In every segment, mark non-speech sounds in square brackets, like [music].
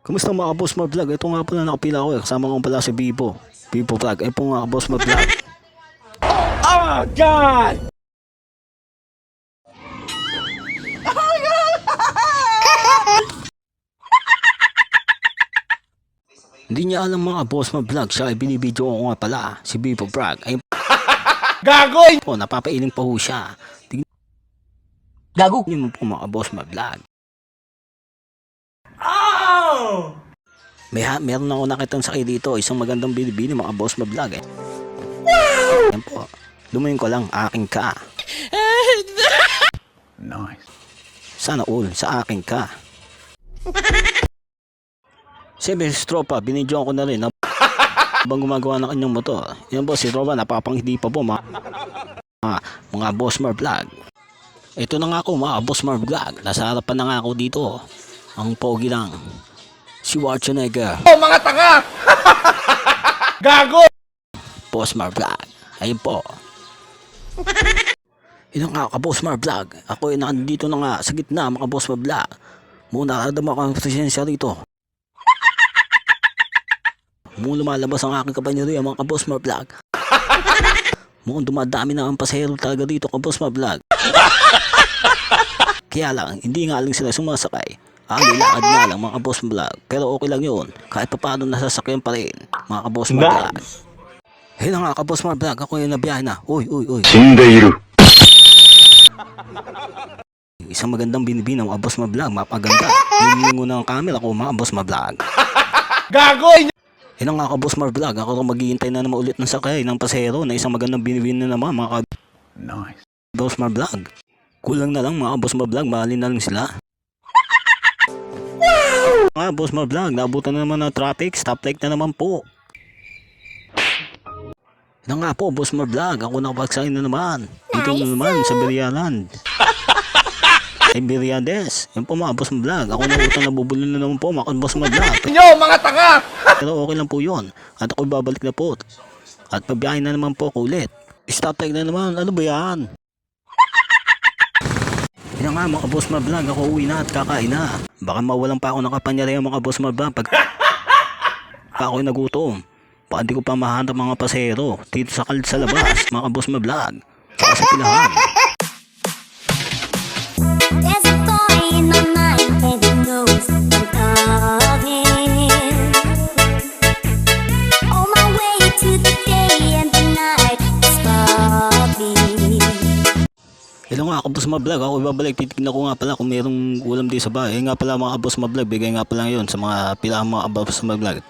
Kumusta mga boss mga vlog? Ito nga pala nakapila ko eh. Kasama ko pala si Bibo. Bibo vlog. Ay po nga boss mga vlog. [laughs] Oh God! [laughs] Hindi niya alam mga boss mga vlog. Siya ay binibidyo ko nga pala. Si Bibo vlog. Ay [laughs] Gago! po, napapailing pa ho siya. Tignan Gago. niyo mo po mga boss mga vlog. Oh! May ha, meron ako nakitang sakay dito. Isang magandang binibini mga boss mga vlog eh. Yan po. Lumayin ko lang, aking ka. [laughs] Nice. Sana all, sa akin ka. [laughs] Si Tropa, binidyoan ko na rin. [laughs] Habang gumagawa ng kanyang motor. Yan po, si Tropa, napapanghidi pa po mga, mga, mga Boss Mar Vlog. Ito na nga ako, mga Boss Mar Vlog. Nasa harapan na nga ako dito. Ang pogi lang. Si Schwarzenegger, Oh, mga tanga! [laughs] Gago! Boss Mar Vlog. Ayun po. [laughs] Ito nga ka Boss Mar Vlog. Ako ay nandito na nga sa gitna mga Boss Mar Vlog. Muna naradama ko ang presensya rito. Muna lumalabas ang aking kapanyari mga Boss Mar Vlog. [laughs] Mukhang dumadami na ang pasahero talaga dito ka Boss Mar Vlog. Kaya lang, hindi nga lang sila sumasakay. Ang nilaad na lang mga boss vlog. Pero okay lang yun. Kahit paano nasasakyan pa rin. Mga boss vlog. Hey na nga boss vlog. Ako yung nabiyahe na. Uy, uy, uy. Sindeiru. Isang magandang binibinaw mga boss mga vlog. Mapaganda. Nilingo na ang camera ko mga boss mga vlog. [laughs] Gago! Hey na nga boss vlog. Ako maghihintay na naman ulit ng sakay ng pasero na isang magandang binibinaw na naman mga Nice. Boss vlog. Kulang na lang mga boss vlog. Mahalin na lang sila. Mga boss ma-vlog, naabutan na naman ng traffic, stoplight na naman po. Yan nga po, boss ma-vlog, ako nakapagsakin na naman. Dito na naman sa Berialand. [laughs] Ay, Beriades. Yan po mga boss ma-vlog. Ako na utang nabubulol na naman po mga boss ma-vlog. [laughs] Nyo, mga tanga! [laughs] Pero okay lang po yun. At ako'y babalik na po. At pabiyahin na naman po ako ulit. Stoplight na naman. Ano ba yan? Yan nga mga boss ma-vlog. Ako uwi na at kakain na. Baka mawalan pa ako ng kapanyari mga boss ma-vlog. Pag [laughs] pa ako'y nagutom. Baka di ko pa mahanap mga pasero. Dito sa kalit sa labas. Mga boss ma-vlog. Saka sa pilahan. Nga, kabos ma-vlog. Ako ibabalik. Titignan ko nga pala kung mayroong ulam di sa bahay. Eh nga pala mga kabos ma-vlog. Bigay nga pala yun sa mga pilang mga kabos ma-vlog. At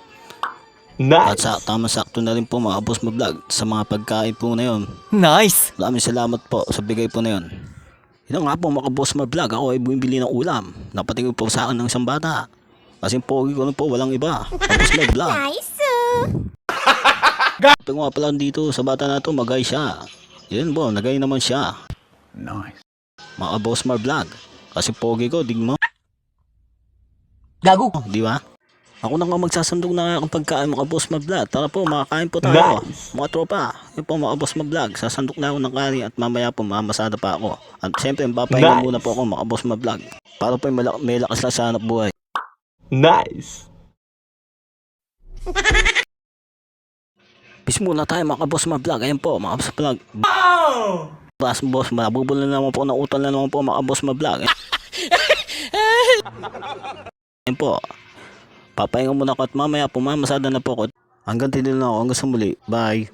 Nice. sa tama sakto na rin po mga kabos ma-vlog sa mga pagkain po na yun. Nice. Maraming salamat po sa bigay po na yun. Yun nga po mga kabos ma-vlog. Ako ay bumibili ng ulam. Napatingin po sa akin ng isang bata. Kasi pogi ko na po, walang iba. Kabos ma-vlog. Nice. Ito nga pala dito sa bata na to, magay siya. Yun po, nagay naman siya. Nice. Mga kabos ma-vlog. Kasi pogi ko, dig mo. Gago. Oh, di ba? Ako na nga magsasandog na akong pagkain mga boss ma-vlog. Tara po, makakain po tayo. Mga tropa, yun po mga boss ma-vlog. Sasandok na ako ng kari at mamaya po mamasada pa ako. At siyempre, papahinga Nice. muna po ako mga boss ma-vlog. Para po may, malak- may lakas na sa hanap buhay. Nice. Peace muna tayo mga boss ma-vlog. Ayan po, mga boss ma-vlog. Oh! Boss, boss, mabubula na naman po ng utang na naman po mga boss ma-vlog. [laughs] Ayan po. Papahinga muna ako at mamaya po mamasada na po ako. Hanggang tinil na ako. Hanggang sa muli. Bye.